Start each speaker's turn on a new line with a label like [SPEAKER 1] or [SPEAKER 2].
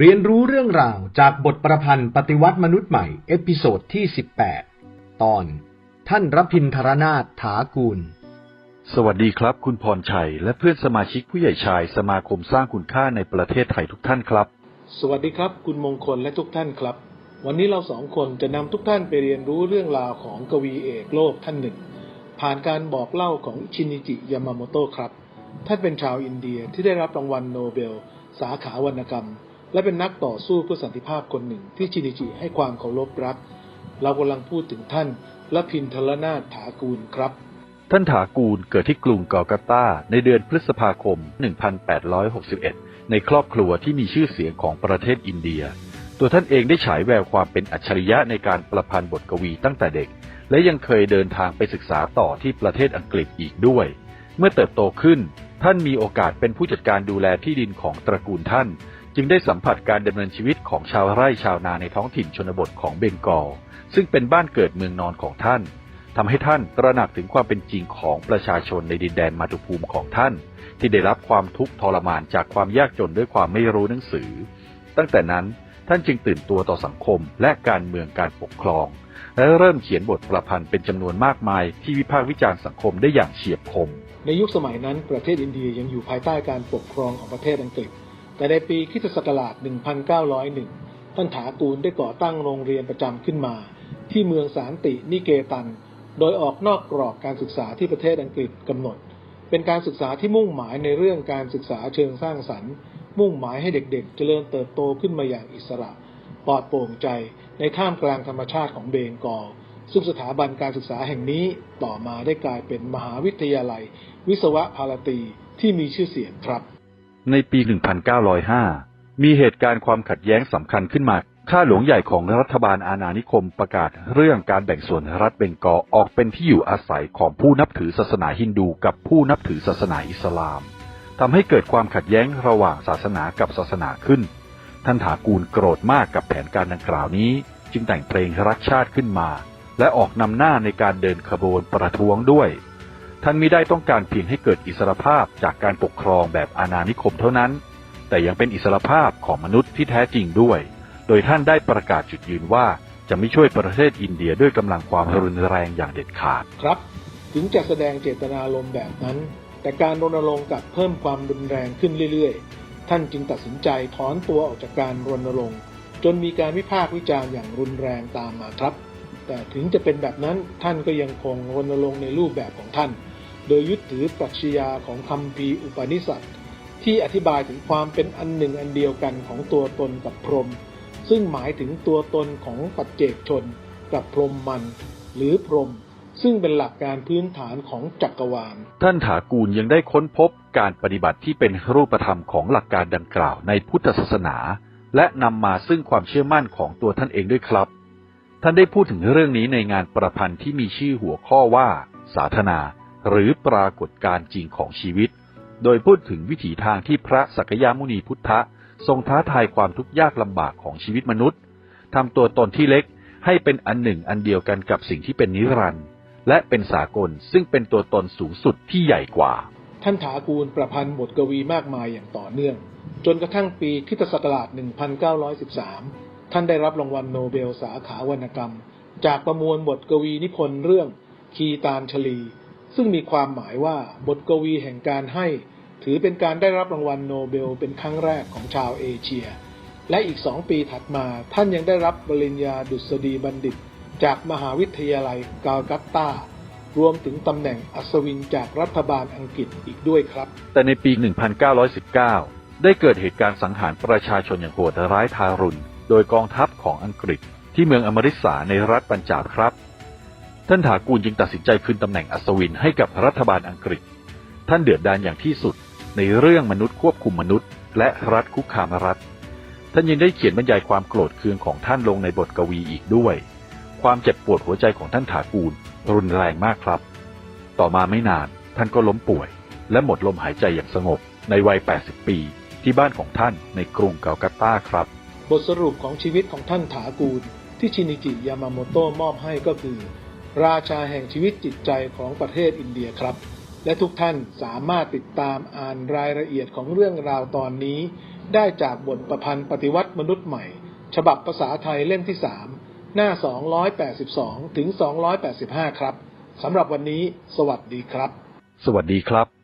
[SPEAKER 1] เรียนรู้เรื่องราวจากบทประพันธ์ปฏิวัติมนุษย์ใหม่ เอพิโซดที่ 18 ตอน ท่านรพินทรนาถถากูล
[SPEAKER 2] สวัสดีครับ คุณพรชัย และเพื่อนสมาชิกผู้ใหญ่ชายสมาคมสร้างคุณค่าในประเทศไทยทุกท่านครับ
[SPEAKER 3] สวัสดีครับ คุณมงคลและทุกท่านครับ วันนี้เราสองคนจะนำทุกท่านไปเรียนรู้เรื่องราวของกวีเอกโลกท่านหนึ่ง ผ่านการบอกเล่าของชินิจิยามาโมโตะครับ ท่านเป็นชาวอินเดียที่ได้รับรางวัลโนเบล สาขาวรรณกรรม และเป็นนักต่อสู้เพื่อสันติภาพคนหนึ่งที่ชินิจิให้ความเคารพรัก เรากำลังพูดถึงท่านละพินทรนาถถากูลครับ
[SPEAKER 2] ท่านถากูลเกิดที่กรุงกอลกัตตาในเดือนพฤษภาคม 1861 ในครอบครัวที่มีชื่อเสียงของประเทศอินเดีย ตัวท่านเองได้ฉายแววความเป็นอัจฉริยะในการประพันธ์บทกวีตั้งแต่เด็ก และยังเคยเดินทางไปศึกษาต่อที่ประเทศอังกฤษอีกด้วย เมื่อเติบโตขึ้น ท่านมีโอกาสเป็นผู้จัดการดูแลที่ดินของตระกูลท่าน จึงได้สัมผัสการดำเนินชีวิตของชาวไร่ชาวนาในท้องถิ่นชนบทของเบงกอล ซึ่งเป็นบ้านเกิดเมืองนอนของท่านทำให้ท่านตระหนักถึงความเป็นจริงของประชาชนในดินแดนมาตุภูมิของท่าน ที่ได้รับความทุกข์ทรมานจากความยากจนด้วยความไม่รู้หนังสือ ตั้งแต่นั้นท่านจึงตื่นตัวต่อสังคมและการเมืองการปกครอง และเริ่มเขียนบทประพันธ์เป็นจำนวนมากมาย ที่วิพากษ์วิจารณ์สังคมได้อย่างเฉียบคม
[SPEAKER 3] ในยุคสมัยนั้นประเทศอินเดียยังอยู่ภายใต้การปกครองของประเทศอังกฤษ แต่ในปีคริสตศักราช 1901 ท่านถากูลได้ก่อตั้งโรงเรียนประจำขึ้นมา ที่เมืองสานตินิเกตัน โดยออกนอกกรอบการศึกษาที่ประเทศอังกฤษกำหนด เป็นการศึกษาที่มุ่งหมายในเรื่องการศึกษาเชิงสร้างสรรค์ มุ่งหมายให้เด็กๆ เจริญเติบโตขึ้นมาอย่างอิสระ ปลอดโปร่งใจในท่ามกลางธรรมชาติของเบงกอลซึ่งสถาบันการศึกษาแห่งนี้ต่อมาได้กลายเป็นมหาวิทยาลัย วิศวะภารตีที่มีชื่อเสียงครับ
[SPEAKER 2] ในปี 1905 มีเหตุการณ์ความขัดแย้งสำคัญขึ้นมา ข้าหลวงใหญ่ของรัฐบาลอาณานิคมประกาศเรื่องการแบ่งส่วนรัฐเบงกอลออกเป็นที่อยู่อาศัยของผู้นับถือศาสนาฮินดูกับผู้นับถือศาสนาอิสลามทำให้เกิดความขัดแย้งระหว่างศาสนากับศาสนาขึ้น ท่านถากูลโกรธมากกับแผนการดังกล่าวนี้ จึงแต่งเพลงรักชาติขึ้นมา และออกนำหน้าในการเดินขบวนประท้วงด้วย ท่านมิได้ต้องการเพียงให้เกิดอิสรภาพจากการปกครองแบบอาณานิคมเท่านั้น แต่ยังเป็นอิสรภาพของมนุษย์ที่แท้จริงด้วย โดยท่านได้ประกาศจุดยืนว่าจะไม่ช่วยประเทศอินเดียด้วยกำลังความรุนแรงอย่างเด็ดขาด
[SPEAKER 3] ครับ ถึงจะแสดงเจตนารมณ์แบบนั้น แต่การรณรงค์กลับเพิ่มความรุนแรงขึ้นเรื่อยๆ ท่านจึงตัดสินใจถอนตัวออกจากการรณรงค์จนมีการวิพากษ์วิจารณ์อย่างรุนแรงตามมาครับ แต่ถึงจะเป็นแบบนั้นท่านก็ยังคงรณรงค์ในรูปแบบของท่าน โดยยึดถือปรัชญาของคำพีอุปนิสัตที่อธิบายถึงความเป็นอันหนึ่งอันเดียวกันของตัวตนกับพรหมซึ่งหมายถึงตัวตนของปัจเจกชน กับพรหมมัน หรือพรหมซึ่งเป็นหลักการพื้นฐานของจักรวาล
[SPEAKER 2] ท่านถากูลยังได้ค้นพบการปฏิบัติที่เป็นรูปธรรมของหลักการดังกล่าวในพุทธศาสนา และนำมาซึ่งความเชื่อมั่นของตัวท่านเองด้วยครับ ท่านได้พูดถึงเรื่องนี้ในงานประพันธ์ที่มีชื่อหัวข้อว่า สาธนา หรือปรากฏการณ์จริงของชีวิต โดยพูดถึงวิถีทางที่พระสักยามุนีพุทธะทรงท้าทายความทุกข์ยากลำบากของชีวิตมนุษย์ทำตัวตนที่เล็กให้เป็นอันหนึ่งอันเดียวกันกับสิ่งที่เป็นนิรันดร์และเป็นสากลซึ่งเป็นตัวตนสูงสุดที่ใหญ่กว่า
[SPEAKER 3] ท่านถากูลประพันธ์บทกวีมากมายอย่างต่อเนื่อง จนกระทั่งปีคิตศักราช 1913 ท่านได้รับรางวัลโนเบลสาขาวรรณกรรม จากประมวลบทกวีนิพนธ์เรื่องคีตานชลี ซึ่งมีความหมายว่าบทกวีแห่งการให้ ถือเป็นการได้รับรางวัลโนเบลเป็นครั้งแรกของชาวเอเชีย และอีกสองปีถัดมาท่านยังได้รับปริญญาดุษฎีบัณฑิต จากมหาวิทยาลัยกาลกัตตารวมถึงตำแหน่งอัศวินจากรัฐบาลอังกฤษอีกด้วยครับ
[SPEAKER 2] แต่ในปี 1919 ได้เกิดเหตุการณ์สังหารประชาชนอย่างโหดร้ายทารุณ โดยกองทัพของอังกฤษ ที่เมืองอมริสาในรัฐปัญจาบครับ ท่านถากูลจึงตัดสินใจคืนตำแหน่งอัศวินให้กับรัฐบาลอังกฤษ ท่านเดือดดานอย่างที่สุดในเรื่องมนุษย์ควบคุมมนุษย์ และรัฐคุกคามรัฐ ท่านยังได้เขียนบรรยายความโกรธเคืองของท่านลงในบทกวีอีกด้วย ความเจ็บปวดหัวใจของท่านถากูล รุนแรงมากครับ ต่อมาไม่นานท่านก็ล้มป่วย และหมดลมหายใจอย่างสงบ ในวัย 80 ปี ที่บ้านของท่านในกรุงกาลกัตตาครับ
[SPEAKER 3] บทสรุปของชีวิตของท่านถากูลที่ชินิจิยามาโมโตะมอบให้ก็คือ ราชาแห่งชีวิตจิตใจของประเทศอินเดียครับ และทุกท่านสามารถติดตามอ่านรายละเอียดของเรื่องราวตอนนี้ ได้จากบทประพันธ์ปฏิวัติมนุษย์ใหม่ ฉบับภาษาไทยเล่มที่สามหน้า 282 ถึง 285 ครับ สำหรับวันนี้ สวัสดีครับ
[SPEAKER 2] สวัสดีครับ